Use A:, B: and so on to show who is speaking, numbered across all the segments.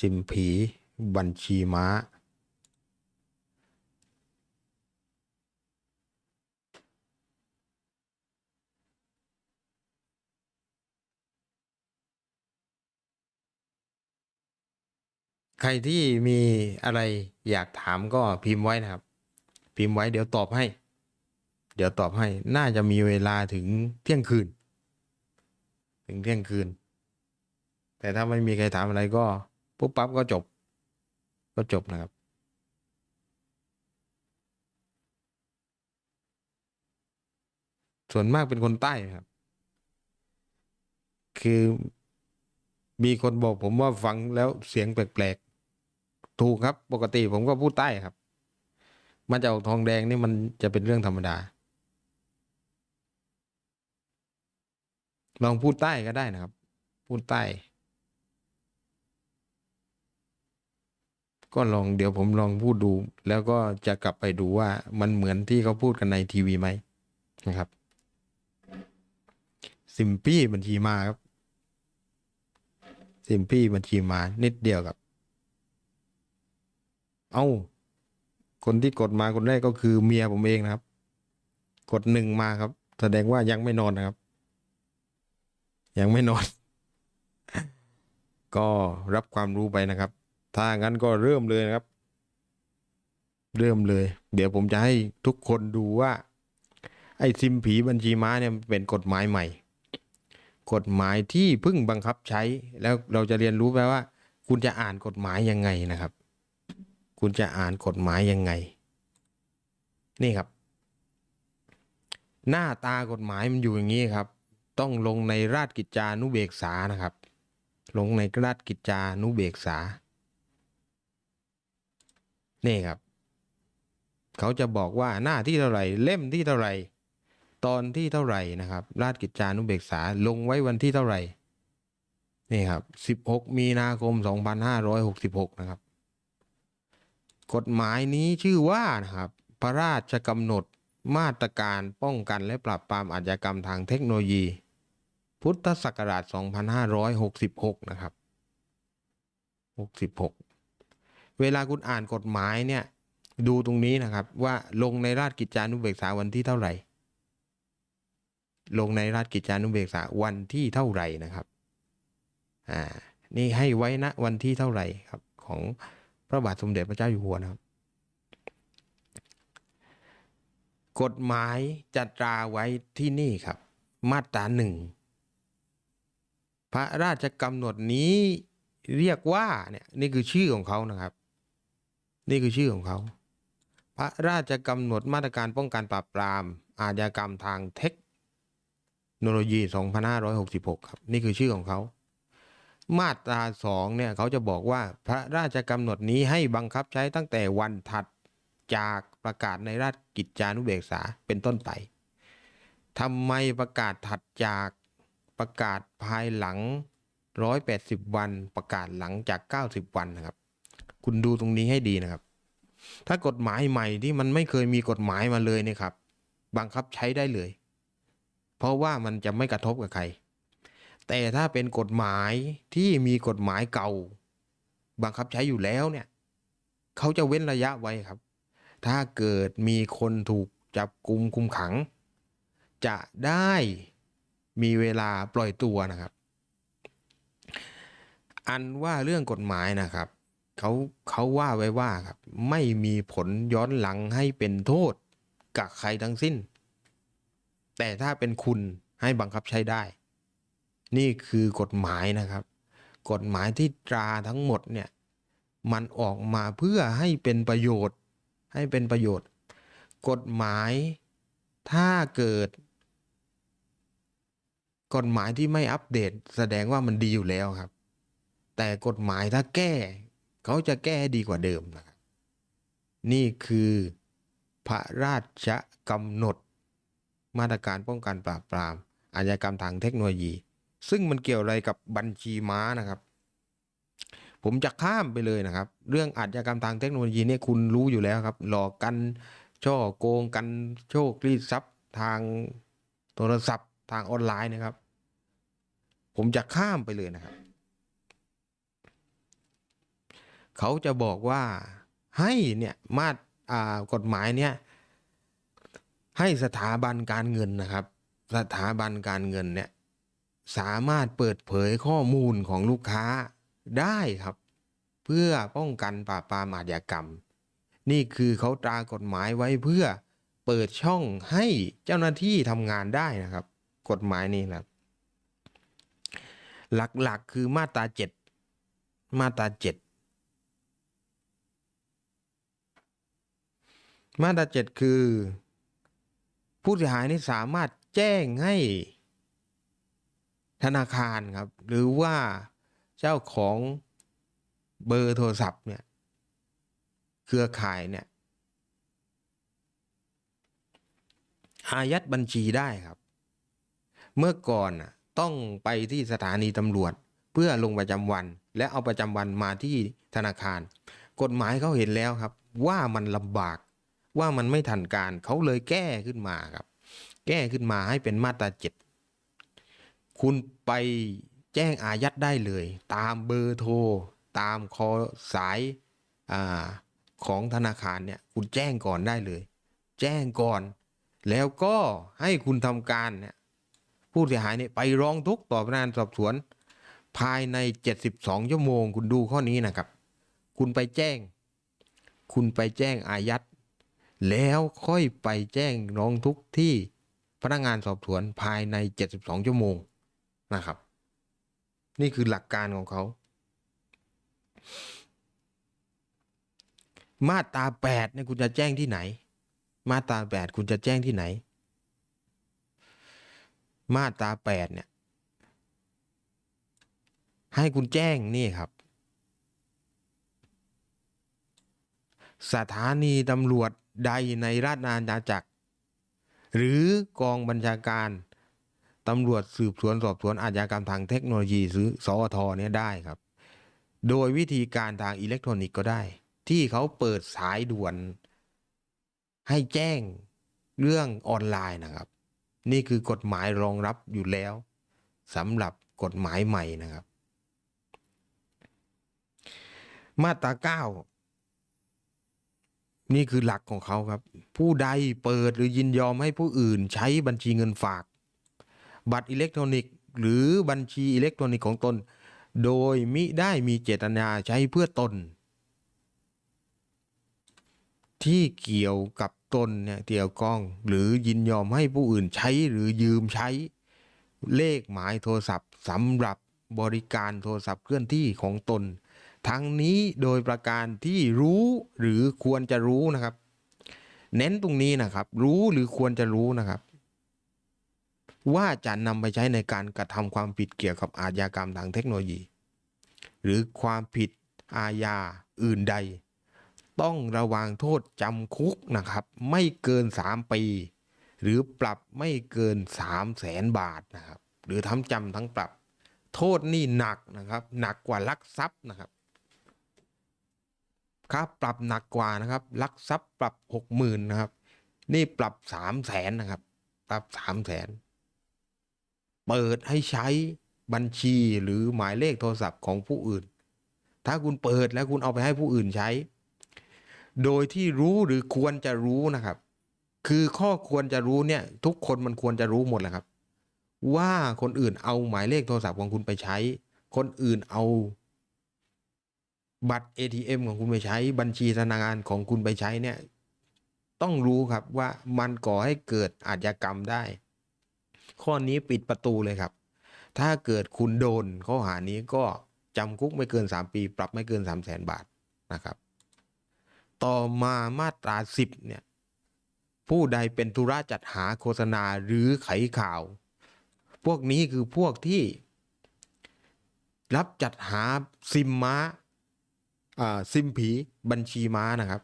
A: ซิมผี บัญชีม้า ใครที่มีอะไรอยากถามก็พิมพ์ไว้นะครับ พิมพ์ไว้เดี๋ยวตอบให้ เดี๋ยวตอบให้น่าจะมีเวลาถึงเที่ยงคืน ถึงเที่ยงคืน แต่ถ้าไม่มีใครถามอะไรก็ ปุ๊บปั๊บก็จบ ก็จบนะครับ ส่วนมากเป็นคนใต้ครับ คือมีคนบอกผมว่าฟังแล้วเสียงแปลกๆ ถูกครับ ปกติผมก็พูดใต้ครับมาจากทองแดงนี่มันจะเป็นเรื่องธรรมดา ลองพูดใต้ก็ได้นะครับ พูดใต้ ก็ลองเดี๋ยวผมลองพูดดู แล้วก็จะกลับไปดูว่ามันเหมือนที่เขาพูดกันในทีวีไหมนะครับ ซิมปี้บัญชีมาครับ ซิมปี้บัญชีมานิดเดียวครับ เอา้า คนที่กดมาคนแรกก็คือเมียผมเองนะครับ กดหนึ่งมาครับ แสดงว่ายังไม่นอนนะครับ ยังไม่นอน ก็รับความรู้ไปนะครับ ถ้างั้นก็เริ่มเลยนะครับ เริ่มเลย เดี๋ยวผมจะให้ทุกคนดูว่า ไอ้ซิมผีบัญชีม้าเนี่ยเป็นกฎหมายใหม่ กฎหมายที่เพิ่งบังคับใช้ แล้วเราจะเรียนรู้ไปว่า คุณจะอ่านกฎหมายยังไงนะครับ คุณจะอ่านกฎหมายยังไง นี่ครับ หน้าตากฎหมายมันอยู่อย่างนี้ครับ ต้องลงในราชกิจจานุเบกษานะครับ ลงในราชกิจจานุเบกษา นี่ครับ เขาจะบอกว่าหน้าที่เท่าไหร่ เล่มที่เท่าไหร่ ตอนที่เท่าไหร่นะครับ ราชกิจจานุเบกษาลงไว้วันที่เท่าไหร่นี่ครับ 16 มีนาคม 2566 นะครับ กฎหมายนี้ชื่อว่านะครับ พระราชกำหนดมาตรการป้องกันและปราบปรามอาชญากรรมทางเทคโนโลยี พุทธศักราช 2566 นะครับ 66 เวลาคุณอ่านกฎหมายเนี่ย ดูตรงนี้นะครับ ว่าลงในราชกิจจานุเบกษาวันที่เท่าไหร่ ลงในราชกิจจานุเบกษาวันที่เท่าไหร่นะครับอ่านี่ให้ไว้นะวันที่เท่าไหร่ครับของพระบาทสมเด็จพระเจ้าอยู่หัวนะครับ กฎหมายจัดตราไว้ที่นี่ครับ มาตราหนึ่งพระราชกำหนดนี้เรียกว่าเนี่ยนี่คือชื่อของเขานะครับ นี่คือชื่อของเขา พระราชกำหนดมาตรการป้องกันปราบปราม อาชญากรรมทางเทคโนโลยี 2566 ครับ นี่คือชื่อของเขา มาตราสองเนี่ยเขาจะบอกว่าพระราชกำหนดนี้ให้บังคับใช้ตั้งแต่วันถัดจากประกาศในราชกิจจานุเบกษาเป็นต้นไปทำไมประกาศถัดจากประกาศภายหลัง 180 วัน ประกาศหลังจาก 90 วันนะครับ คุณดูตรงนี้ให้ดีนะครับ ถ้ากฎหมายใหม่ที่มันไม่เคยมีกฎหมายมาเลยเนี่ยครับ บังคับใช้ได้เลย เพราะว่ามันจะไม่กระทบกับใคร แต่ถ้าเป็นกฎหมายที่มีกฎหมายเก่า บังคับใช้อยู่แล้วเนี่ย เขาจะเว้นระยะไว้ครับ ถ้าเกิดมีคนถูกจับกุมคุมขัง จะได้มีเวลาปล่อยตัวนะครับ อันว่าเรื่องกฎหมายนะครับ เขาเขาว่าไว้ว่าครับ ไม่มีผลย้อนหลังให้เป็นโทษกับใครทั้งสิ้น แต่ถ้าเป็นคุณให้บังคับใช้ได้ นี่คือกฎหมายนะครับ กฎหมายที่ตราทั้งหมดเนี่ย มันออกมาเพื่อให้เป็นประโยชน์ ให้เป็นประโยชน์ กฎหมายถ้าเกิด กฎหมายที่ไม่อัปเดต แสดงว่ามันดีอยู่แล้วครับ แต่กฎหมายถ้าแก้ เขาจะแก้ให้ดีกว่าเดิมนะครับนี่คือพระราชกำหนด มาตรการป้องกันปราบปรามอาชญากรรมทางเทคโนโลยี ซึ่งมันเกี่ยวอะไรกับบัญชีม้านะครับ ผมจะข้ามไปเลยนะครับ เรื่องอาชญากรรมทางเทคโนโลยีเนี่ยคุณรู้อยู่แล้วครับ หลอกกันช่อโกงกันโชครีดทรัพย์ทางโทรศัพท์ทางออนไลน์นะครับ ผมจะข้ามไปเลยนะครับ เขาจะบอกว่าให้เนี่ยมาตอ่ากฎหมายเนี่ยให้สถาบันการเงินนะครับ สถาบันการเงินเนี่ยสามารถเปิดเผยข้อมูลของลูกค้าได้ครับ เพื่อป้องกันปราบปรามอาชญากรรม นี่คือเขาตรากฎหมายไว้เพื่อเปิดช่องให้เจ้าหน้าที่ทำงานได้นะครับ กฎหมายนี้นะครับหลักๆคือมาตราเจ็ดมาตราเจ็ด มาตราเจ็ดคือ ผู้เสียหายนี่สามารถแจ้งให้ธนาคารครับ หรือว่าเจ้าของเบอร์โทรศัพท์เนี่ยเครือข่ายเนี่ยอายัดบัญชีได้ครับ เมื่อก่อนต้องไปที่สถานีตำรวจเพื่อลงประจำวัน และเอาประจำวันมาที่ธนาคาร กฎหมายเขาเห็นแล้วครับ ว่ามันลำบาก ว่ามันไม่ทันการเขาเลยแก้ขึ้นมาครับ แก้ขึ้นมาให้เป็นมาตราเจ็ดคุณไปแจ้งอายัดได้เลย ตามเบอร์โทร ตามคอสายอาของธนาคารเนี่ยคุณแจ้งก่อนได้เลย แจ้งก่อน แล้วก็ให้คุณทำการเนี่ยผู้เสียหายเนี่ยไปร้องทุกข์ต่อพนักงานสอบสวน ภายใน 72ชั่วโมง คุณดูข้อนี้นะครับ คุณไปแจ้ง คุณไปแจ้งอายัด แล้วค่อยไปแจ้งร้องทุกข์ที่พนักงานสอบสวนภายใน 72 ชั่วโมงนะครับ นี่คือหลักการของเขา มาตรา8เนี่ยคุณจะแจ้งที่ไหน มาตรา8คุณจะแจ้งที่ไหน มาตรา8เนี่ย ให้คุณแจ้งนี่ครับสถานีตำรวจ ใดในราชอาณาจักร หรือกองบัญชาการตำรวจสืบสวนสอบสวนอาชญากรรมทางเทคโนโลยีหรือสอทเนี่ยได้ครับ โดยวิธีการทางอิเล็กทรอนิกส์ก็ได้ ที่เขาเปิดสายด่วน ให้แจ้งเรื่องออนไลน์นะครับ นี่คือกฎหมายรองรับอยู่แล้วสำหรับกฎหมายใหม่นะครับ มาตราเก้า นี่คือหลักของเขาครับ ผู้ใดเปิดหรือยินยอมให้ผู้อื่นใช้บัญชีเงินฝาก บัตรอิเล็กทรอนิกส์ หรือบัญชีอิเล็กทรอนิกส์ของตน โดยมิได้มีเจตนาใช้เพื่อตน ที่เกี่ยวกับตนเนี่ยเกี่ยวก้อง หรือยินยอมให้ผู้อื่นใช้หรือยืมใช้ เลขหมายโทรศัพท์สำหรับบริการโทรศัพท์เคลื่อนที่ของตน ทั้งนี้โดยประการที่รู้หรือควรจะรู้นะครับ เน้นตรงนี้นะครับ รู้หรือควรจะรู้นะครับ ว่าจะนำไปใช้ในการกระทำความผิดเกี่ยวกับอาชญากรรมทางเทคโนโลยี หรือความผิดอาญาอื่นใด ต้องระวังโทษจำคุกนะครับ ไม่เกิน 3 ปี หรือปรับไม่เกิน 3 0 0แสนบาทนะครับ หรือทั้งจำทั้งปรับ โทษนี่หนักนะครับ หนักกว่าลักทรัพย์นะครับ ครับปรับหนักกว่านะครับลักทรัพย์ปรับหกหมื่นนะครับ นี่ปรับสามแสนนะครับ ปรับสามแสนเปิดให้ใช้บัญชีหรือหมายเลขโทรศัพท์ของผู้อื่น ถ้าคุณเปิดแล้วคุณเอาไปให้ผู้อื่นใช้ โดยที่รู้หรือควรจะรู้นะครับ คือข้อควรจะรู้เนี่ย ทุกคนมันควรจะรู้หมดแหละครับ ว่าคนอื่นเอาหมายเลขโทรศัพท์ของคุณไปใช้ คนอื่นเอา บัตร ATM ของคุณไปใช้บัญชีธนาคารของคุณไปใช้เนี่ยต้องรู้ครับว่ามันก่อให้เกิดอาชญากรรมได้ ข้อนี้ปิดประตูเลยครับ ถ้าเกิดคุณโดนข้อหานี้ก็จำคุกไม่เกิน 3 ปี ปรับไม่เกิน 3 0 0แสนบาทนะครับ ต่อมามาตรา 10เนี่ยผู้ใดเป็นธุระจัดหาโฆษณาหรือไขข่าว พวกนี้คือพวกที่รับจัดหาซิมม้าอ่า ซิมผีบัญชีม้านะครับ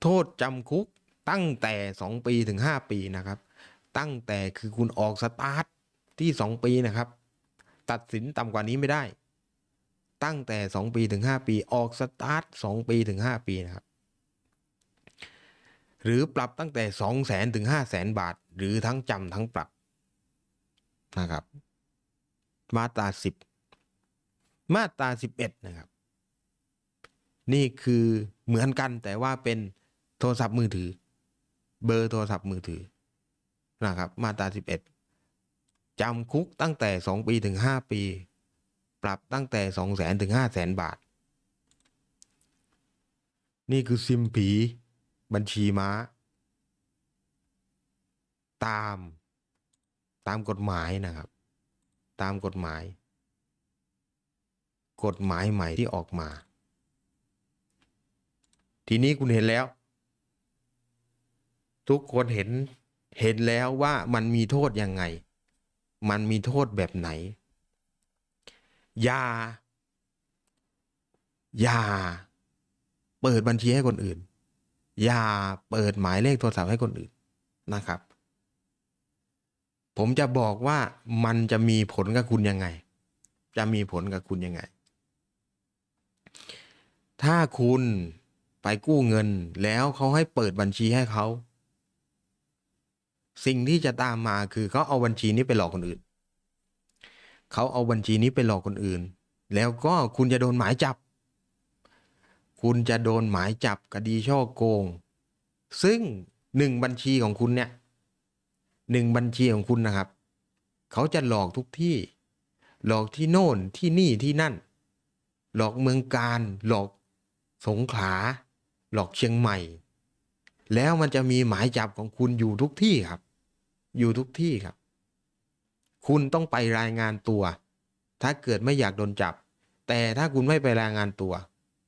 A: โทษจำคุกตั้งแต่ 2 ปีถึง 5 ปีนะครับ ตั้งแต่คือคุณออกสตาร์ทที่ 2 ปีนะครับ ตัดสินต่ำกว่านี้ไม่ได้ ตั้งแต่ 2 ปีถึง 5 ปี ออกสตาร์ท2ปีถึง 5 ปีนะครับ หรือปรับตั้งแต่ 2 0 0แสนถึง 5 0 0แสนบาท หรือทั้งจำทั้งปรับนะครับ มาตรา10 มาตรา11นะครับ นี่คือเหมือนกันแต่ว่าเป็นโทรศัพท์มือถือ เบอร์โทรศัพท์มือถือนะครับ มาตราสิบเอ็ดจำคุกตั้งแต่สองปีถึงห้าปี ปรับตั้งแต่สองแสนถึงห้าแสนบาท นี่คือซิมผี บัญชีม้า ตามตามกฎหมายนะครับ ตามกฎหมาย กฎหมายใหม่ที่ออกมา ทีนี้คุณเห็นแล้ว ทุกคนเห็นเห็นแล้วว่ามันมีโทษยังไง มันมีโทษแบบไหน อย่า อย่า เปิดบัญชีให้คนอื่น อย่าเปิดหมายเลขโทรศัพท์ให้คนอื่นนะครับ ผมจะบอกว่ามันจะมีผลกับคุณยังไง จะมีผลกับคุณยังไง ถ้าคุณ ไปกู้เงินแล้วเขาให้เปิดบัญชีให้เขา สิ่งที่จะตามมาคือเขาเอาบัญชีนี้ไปหลอกคนอื่น เขาเอาบัญชีนี้ไปหลอกคนอื่น แล้วก็คุณจะโดนหมายจับ คุณจะโดนหมายจับคดีช่อโกง ซึ่งหนึ่งบัญชีของคุณเนี่ยหนึ่งบัญชีของคุณนะครับ เขาจะหลอกทุกที่ หลอกที่โน่นที่นี่ที่นั่น หลอกเมืองการ หลอกสงขลา หลอกเชียงใหม่ แล้วมันจะมีหมายจับของคุณอยู่ทุกที่ครับ อยู่ทุกที่ครับ คุณต้องไปรายงานตัว ถ้าเกิดไม่อยากโดนจับ แต่ถ้าคุณไม่ไปรายงานตัว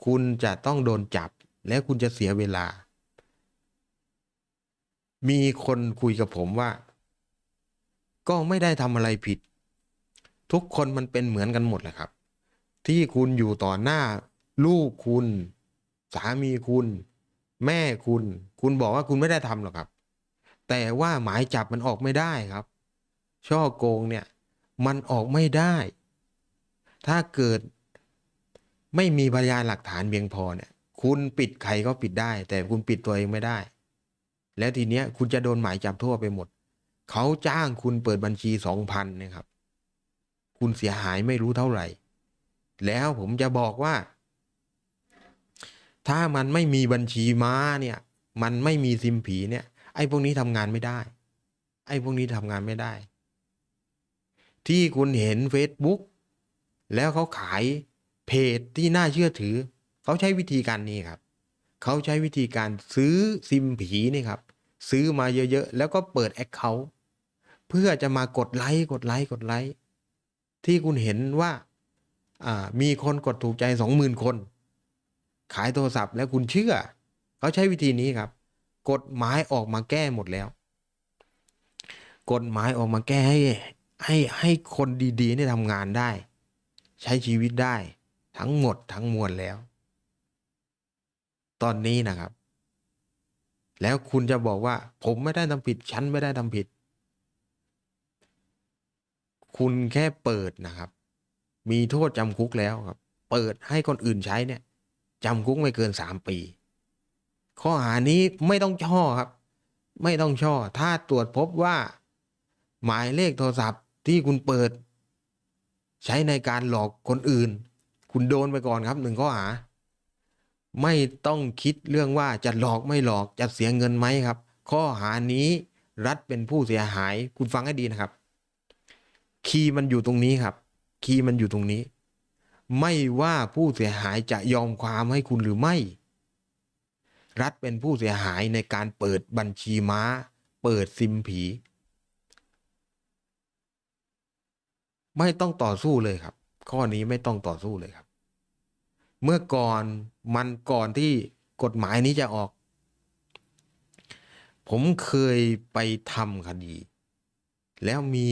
A: คุณจะต้องโดนจับ และคุณจะเสียเวลา มีคนคุยกับผมว่า ก็ไม่ได้ทำอะไรผิด ทุกคนมันเป็นเหมือนกันหมดแหละครับ ที่คุณอยู่ต่อหน้าลูกคุณ สามีคุณ แม่คุณ คุณบอกว่าคุณไม่ได้ทำหรอกครับ แต่ว่าหมายจับมันออกไม่ได้ครับ ช่อโกงเนี่ย มันออกไม่ได้ ถ้าเกิดไม่มีพยานหลักฐานเพียงพอเนี่ย คุณปิดใครก็ปิดได้ แต่คุณปิดตัวเองไม่ได้ แล้วทีเนี้ยคุณจะโดนหมายจับทั่วไปหมด เขาจ้างคุณเปิดบัญชีสองพันนี่ยครับ คุณเสียหายไม่รู้เท่าไหร่ แล้วผมจะบอกว่า ถ้ามันไม่มีบัญชีม้าเนี่ย มันไม่มีซิมผีเนี่ย ไอ้พวกนี้ทำงานไม่ได้ ไอ้พวกนี้ทำงานไม่ได้ ที่คุณเห็น Facebook แล้วเขาขายเพจที่น่าเชื่อถือ เขาใช้วิธีการนี้ครับ เขาใช้วิธีการซื้อซิมผีนี่ครับ ซื้อมาเยอะๆ แล้วก็เปิดแอคเคาท์เพื่อจะมากดไลค์กดไลค์กดไลค์ที่คุณเห็นว่าอ่ามีคนกดถูกใจสองหมื่นคน ขายโทรศัพท์แล้วคุณเชื่อ เขาใช้วิธีนี้ครับ กฎหมายออกมาแก้หมดแล้ว กฎหมายออกมาแก้ให้ให้ให้คนดีๆเนี่ยทำงานได้ ใช้ชีวิตได้ทั้งหมดทั้งมวลแล้ว ตอนนี้นะครับ แล้วคุณจะบอกว่า ผมไม่ได้ทำผิด ฉันไม่ได้ทำผิด คุณแค่เปิดนะครับ มีโทษจำคุกแล้วครับ เปิดให้คนอื่นใช้เนี่ย จำคุกไม่เกินสามปี ข้อหานี้ไม่ต้องช่อครับ ไม่ต้องช่อ ถ้าตรวจพบว่า หมายเลขโทรศัพท์ที่คุณเปิด ใช้ในการหลอกคนอื่น คุณโดนไปก่อนครับหนึ่งข้อหา ไม่ต้องคิดเรื่องว่าจะหลอกไม่หลอกจะเสียเงินไหมครับ ข้อหานี้รัฐเป็นผู้เสียหาย คุณฟังให้ดีนะครับ คีย์มันอยู่ตรงนี้ครับ คีย์มันอยู่ตรงนี้ ไม่ว่าผู้เสียหายจะยอมความให้คุณหรือไม่ รัฐเป็นผู้เสียหายในการเปิดบัญชีม้า เปิดซิมผี ไม่ต้องต่อสู้เลยครับ ข้อนี้ไม่ต้องต่อสู้เลยครับ เมื่อก่อนมันก่อนที่กฎหมายนี้จะออก ผมเคยไปทำคดี แล้วมี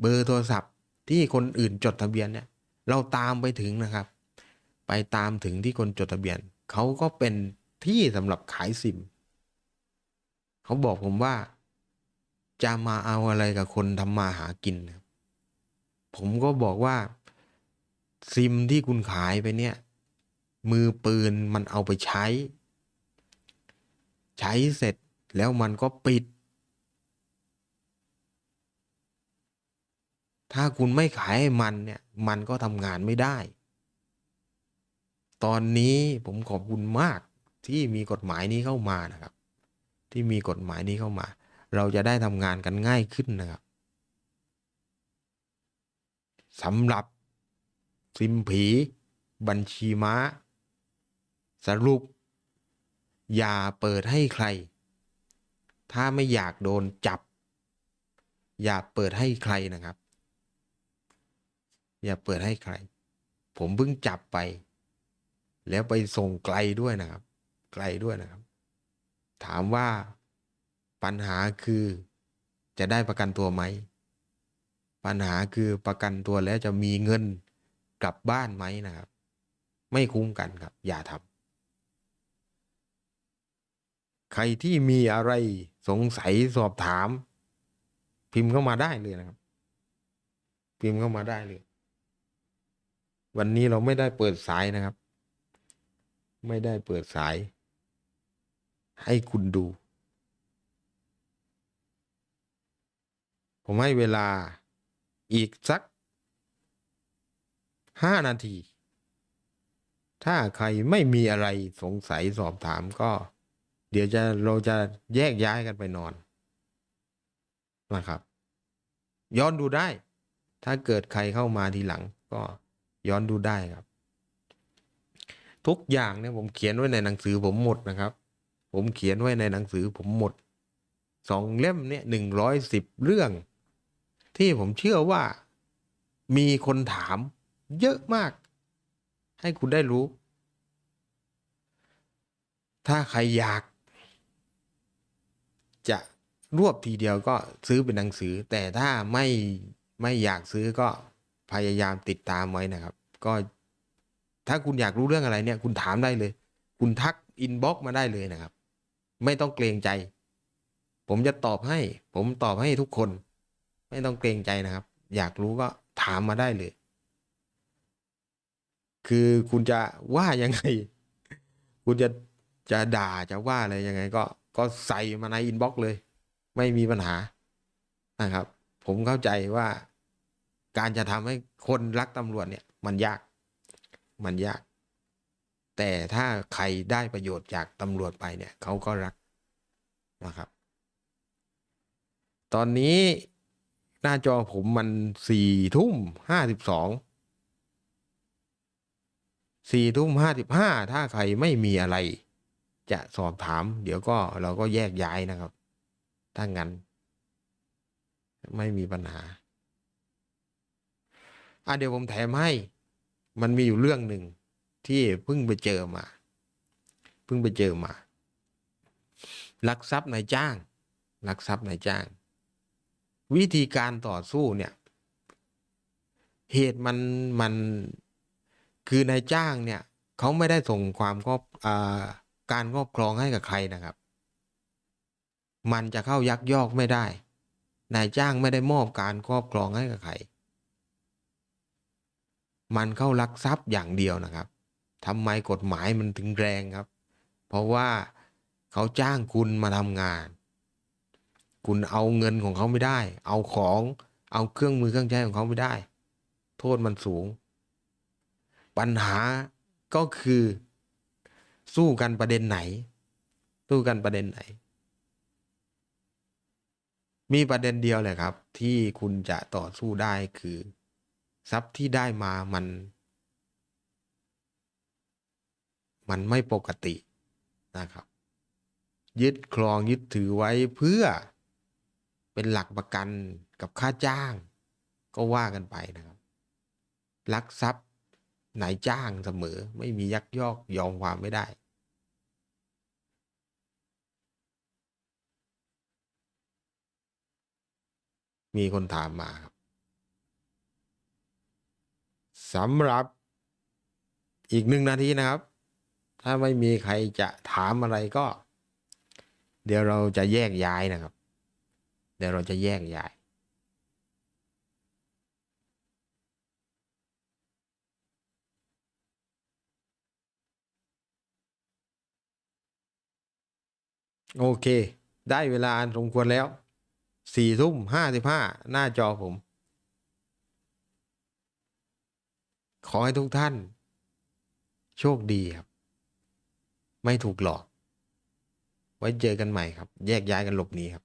A: เบอร์โทรศัพท์ที่คนอื่นจดทะเบียนเนี่ย เราตามไปถึงนะครับ ไปตามถึงที่คนจดทะเบียนเขาก็เป็นที่สำหรับขายซิมเขาบอกผมว่า จะมาเอาอะไรกับคนทำมาหากินครับผมก็บอกว่า ซิมที่คุณขายไปเนี่ย มือปืนมันเอาไปใช้ ใช้เสร็จแล้วมันก็ปิด ถ้าคุณไม่ขายให้มันเนี่ย มันก็ทำงานไม่ได้ ตอนนี้ผมขอบคุณมากที่มีกฎหมายนี้เข้ามานะครับ ที่มีกฎหมายนี้เข้ามา เราจะได้ทำงานกันง่ายขึ้นนะครับสำหรับซิมผี บัญชีม้า สรุป อย่าเปิดให้ใคร ถ้าไม่อยากโดนจับ อย่าเปิดให้ใครนะครับ อย่าเปิดให้ใคร ผมเพิ่งจับไป แล้วไปส่งไกลด้วยนะครับ ไกลด้วยนะครับ ถามว่าปัญหาคือจะได้ประกันตัวไหม ปัญหาคือประกันตัวแล้วจะมีเงินกลับบ้านไหมนะครับ ไม่คุ้มกันครับ อย่าทำใครที่มีอะไรสงสัยสอบถาม พิมพ์เข้ามาได้เลยนะครับ พิมพ์เข้ามาได้เลย วันนี้เราไม่ได้เปิดสายนะครับ ไม่ได้เปิดสาย ให้คุณดู ผมให้เวลาอีกสักห้านาที ถ้าใครไม่มีอะไรสงสัยสอบถามก็ เดี๋ยวจะเราจะแยกย้ายกันไปนอนนะครับ ย้อนดูได้ ถ้าเกิดใครเข้ามาทีหลังก็ ย้อนดูได้ครับ ทุกอย่างเนี่ยผมเขียนไว้ในหนังสือผมหมดนะครับ ผมเขียนไว้ในหนังสือผมหมดสองเล่มเนี่ยหนึ่งร้อยสิบเรื่อง ที่ผมเชื่อว่ามีคนถามเยอะมาก ให้คุณได้รู้ ถ้าใครอยาก จะรวบทีเดียวก็ซื้อเป็นหนังสือ แต่ถ้าไม่ไม่อยากซื้อก็ พยายามติดตามไว้นะครับ ก็ถ้าคุณอยากรู้เรื่องอะไรเนี่ย คุณถามได้เลย คุณทักอินบ็อกมาได้เลยนะครับ ไม่ต้องเกรงใจ ผมจะตอบให้ ผมตอบให้ทุกคน ไม่ต้องเกรงใจนะครับ อยากรู้ก็ถามมาได้เลย คือคุณจะว่ายังไง คุณจะจะด่าจะว่าอะไรยังไง ก็ก็ใส่มาในอินบ็อกเลย ไม่มีปัญหานะครับ ผมเข้าใจว่า การจะทำให้คนรักตำรวจเนี่ย มันยาก มันยาก แต่ถ้าใครได้ประโยชน์จากตำรวจไปเนี่ยเขาก็รักนะครับ ตอนนี้หน้าจอผมมันสี่ทุ่มห้าสิบสองสี่ทุ่มห้าสิบห้าถ้าใครไม่มีอะไร จะสอบถาม เดี๋ยวก็เราก็แยกย้ายนะครับ ถ้างั้น ไม่มีปัญหา อะเดี๋ยวผมแถมให้ มันมีอยู่เรื่องหนึ่งที่เพิ่งไปเจอมา เพิ่งไปเจอมาลักทรัพย์นายจ้างลักทรัพย์นายจ้าง วิธีการต่อสู้เนี่ย เหตุมันมันคือนายจ้างเนี่ยเขาไม่ได้ส่งความครอบอการครอบครองให้กับใครนะครับ มันจะเข้ายักยอกไม่ได้ นายจ้างไม่ได้มอบการครอบครองให้กับใคร มันเข้าลักทรัพย์อย่างเดียวนะครับทำไมกฎหมายมันถึงแรงครับ เพราะว่าเขาจ้างคุณมาทำงาน คุณเอาเงินของเขาไม่ได้ เอาของเอาเครื่องมือเครื่องใช้ของเขาไม่ได้ โทษมันสูง ปัญหาก็คือ สู้กันประเด็นไหน สู้กันประเด็นไหน มีประเด็นเดียวเลยครับ ที่คุณจะต่อสู้ได้คือ ทรัพย์ที่ได้มามัน มันไม่ปกตินะครับ ยึดครองยึดถือไว้เพื่อเป็นหลักประกันกับค่าจ้าง ก็ว่ากันไปนะครับลักทรัพย์นายจ้างเสมอไม่มียักยอกยอมความไม่ได้ มีคนถามมาครับ สำหรับอีกหนึ่งนาทีนะครับ ถ้าไม่มีใครจะถามอะไรก็ เดี๋ยวเราจะแยกย้ายนะครับ เดี๋ยวเราจะแยกย้ายโอเค ได้เวลาอันสมควรแล้วสี่ทุ่มห้าสิบห้าหน้าจอผม ขอให้ทุกท่าน โชคดีครับ ไม่ถูกหลอก ไว้เจอกันใหม่ครับ แยกย้ายกันหลบหนีครับ